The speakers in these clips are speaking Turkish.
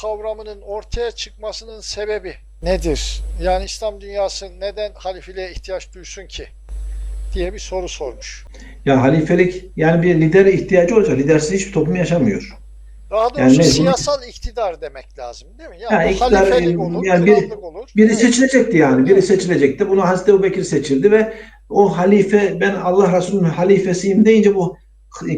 kavramının ortaya çıkmasının sebebi nedir? Yani İslam dünyası neden halifeliğe ihtiyaç duysun ki? diye bir soru sormuş. Ya halifelik yani bir lidere ihtiyacı olacak. Lidersiz hiçbir toplum yaşamıyor. Daha doğrusu Yani siyasal iktidar demek lazım değil mi? Yani bu iktidar, halifelik olur, yani bir- olur. Biri Evet. seçilecekti yani. Biri Evet. seçilecekti. Bunu Hazreti Ebubekir seçildi ve o halife ben Allah Resulü'nün halifesiyim deyince bu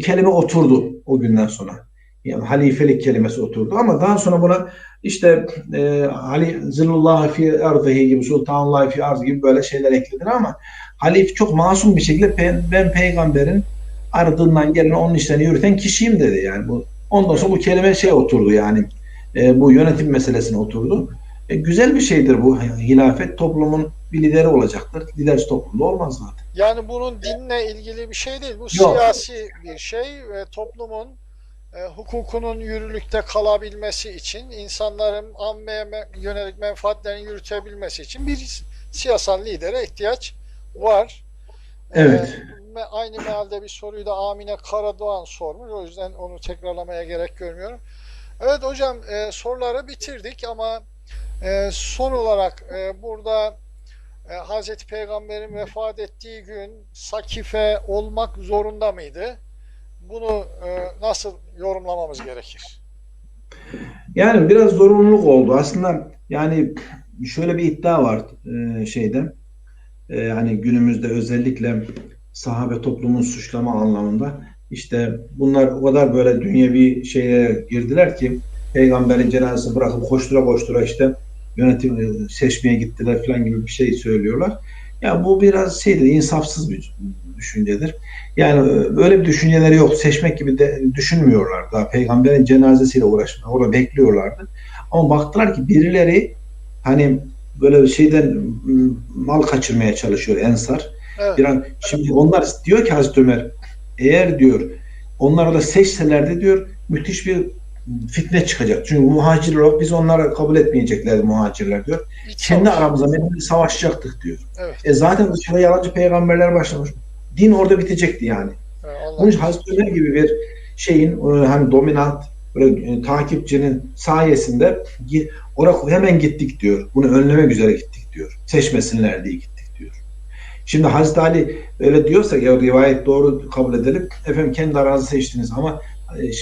kelime oturdu o günden sonra. Yani halifelik kelimesi oturdu ama daha sonra buna işte e, Ali Zillullah fi ardihi gibi Sultanullah fi arz gibi böyle şeyler eklediler ama halif çok masum bir şekilde pe- ben peygamberin ardından gelen onun işlerini yürüten kişiyim dedi yani bu ondan sonra bu kelime şey oturdu yani e, bu yönetim meselesine oturdu. E, güzel bir şeydir bu hilafet. Toplumun bir lideri olacaktır. Lidersiz toplumda olmaz zaten. Yani bunun dinle ilgili bir şey değil. Bu Yok. siyasi bir şey ve toplumun e, hukukunun yürürlükte kalabilmesi için, insanların ammeye me- yönelik menfaatlerini yürütebilmesi için bir siyasal lidere ihtiyaç var. Evet. E, aynı mealde bir soruyu da Amine Karadoğan sormuş. O yüzden onu tekrarlamaya gerek görmüyorum. Evet hocam e, soruları bitirdik ama e, son olarak e, burada e, Hazreti Peygamber'in vefat ettiği gün sakife olmak zorunda mıydı? Bunu e, nasıl yorumlamamız gerekir? Yani biraz zorunluluk oldu. Aslında yani şöyle bir iddia var e, şeyde. E, hani günümüzde özellikle sahabe toplumun suçlama anlamında işte bunlar o kadar böyle dünyevi şeye girdiler ki peygamberin cenazesini bırakıp koştura koştura işte yönetim e, seçmeye gittiler falan gibi bir şey söylüyorlar. Ya bu biraz şeydir, insafsız bir düşüncedir. Yani e, böyle bir düşünceleri yok. Seçmek gibi de düşünmüyorlar. Daha peygamberin cenazesiyle uğraşmıyor. Orada bekliyorlardı. Ama baktılar ki birileri hani böyle bir şeyden mal kaçırmaya çalışıyor Ensar. Evet. Bir an, şimdi onlar diyor ki Hazreti Ömer eğer diyor onlar da seçselerdi diyor müthiş bir fitne çıkacak. Çünkü muhacirler olarak biz onları kabul etmeyecekler muhacirler diyor. İç Kendi savaş. aramızda Medine'de savaşacaktık diyor. Evet. E zaten dışarıda yalancı peygamberler başlamış. Din orada bitecekti yani. evet, Bunun için Hazreti Ömer gibi bir şeyin e, hani dominant böyle e, takipçinin sayesinde oraya hemen gittik diyor. Bunu önlemek üzere gittik diyor. Seçmesinler diye gittik diyor. Şimdi Hazreti Ali öyle diyorsa ya rivayet doğru kabul edelim. Efendim kendi aranızı seçtiniz ama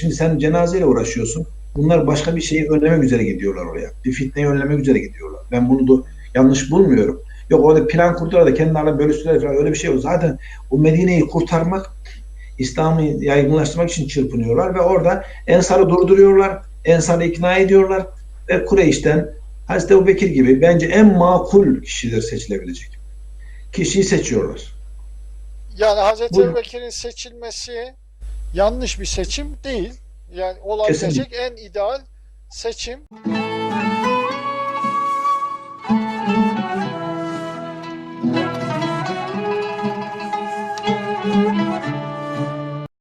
şimdi sen cenazeyle uğraşıyorsun. Bunlar başka bir şeyi önlemek üzere gidiyorlar oraya. Bir fitneyi önlemek üzere gidiyorlar. Ben bunu da yanlış bulmuyorum. Yok orada plan kurdular da kendi aralarında bölüştüler falan öyle bir şey yok. Zaten o Medine'yi kurtarmak İslam'ı yaygınlaştırmak için çırpınıyorlar ve orada Ensar'ı durduruyorlar. Ensar'ı ikna ediyorlar ve Kureyş'ten Hazreti Ebu Bekir gibi bence en makul kişidir seçilebilecek. Kişiyi seçiyorlar. Yani Hazreti Buyurun. Ebubekir'in seçilmesi yanlış bir seçim değil. Yani olabilecek Kesinlikle. en ideal seçim.